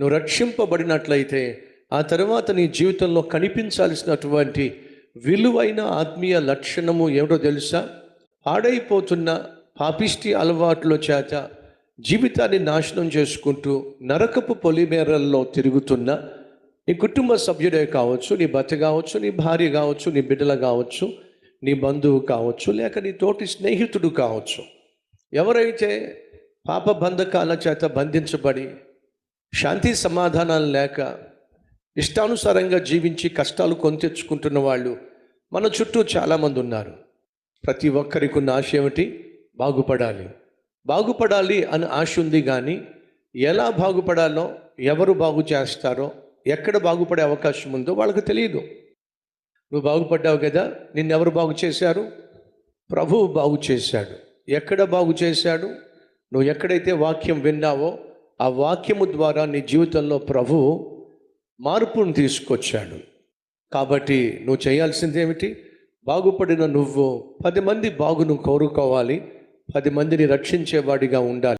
నువ్వు రక్షింపబడినట్లయితే ఆ తర్వాత నీ జీవితంలో కనిపించాల్సినటువంటి విలువైన ఆత్మీయ లక్షణము ఏమిటో తెలుసా? పాడైపోతున్న పాపిష్టి అలవాట్ల చేత జీవితాన్ని నాశనం చేసుకుంటూ నరకపు పొలిమేరల్లో తిరుగుతున్న నీ కుటుంబ సభ్యుడే కావచ్చు నీ భర్త కావచ్చు నీ భార్య కావచ్చు నీ బిడ్డలు కావచ్చు నీ బంధువు కావచ్చు లేక నీ తోటి స్నేహితుడు కావచ్చు. ఎవరైతే పాప బంధకాల చేత బంధించబడి శాంతి సమాధానాలు లేక ఇష్టానుసారంగా జీవించి కష్టాలు కొని తెచ్చుకుంటున్న వాళ్ళు మన చుట్టూ చాలామంది ఉన్నారు. ప్రతి ఒక్కరికి ఉన్న ఆశ ఏమిటి? బాగుపడాలి. బాగుపడాలి అని ఆశ ఉంది కానీ ఎలా బాగుపడాలో ఎవరు బాగు చేస్తారో ఎక్కడ బాగుపడే అవకాశం ఉందో వాళ్ళకి తెలియదు. నువ్వు బాగుపడ్డావు కదా నిన్నెవరు బాగు చేశారు? ప్రభువు బాగు చేశాడు. ఎక్కడ బాగు చేశాడు? నువ్వు ఎక్కడైతే వాక్యం విన్నావో ఆ వాక్యము ద్వారా నీ జీవితంలో ప్రభు మార్పును తీసుకొచ్చాడు. కాబట్టి నువ్వు చేయాల్సింది ఏమిటి బాగుపడిన నువ్వు పది మంది బాగును కోరుకోవాలి. పది మందిని రక్షించేవాడిగా ఉండాలి.